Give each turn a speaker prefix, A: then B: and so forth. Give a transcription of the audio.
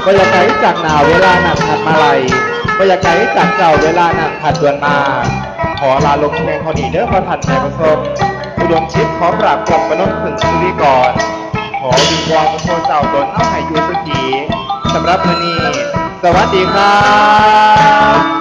A: อยบรรยากาศจากหนาวเวลาหนักถัดมาไหลบรรยากาศจากเก่าเวลาหนักถัดดวนมา ขอลาลงเพลงพอดีเด้อพอะทัดแม่ผสมอุดมชิดขอปราบกลับมนุษย์ถึงสุริก่อนขอดึงวางโทเจ้าตนเอาให้อยู่สักทีสำหรับมือนี้ สวัสดีครับ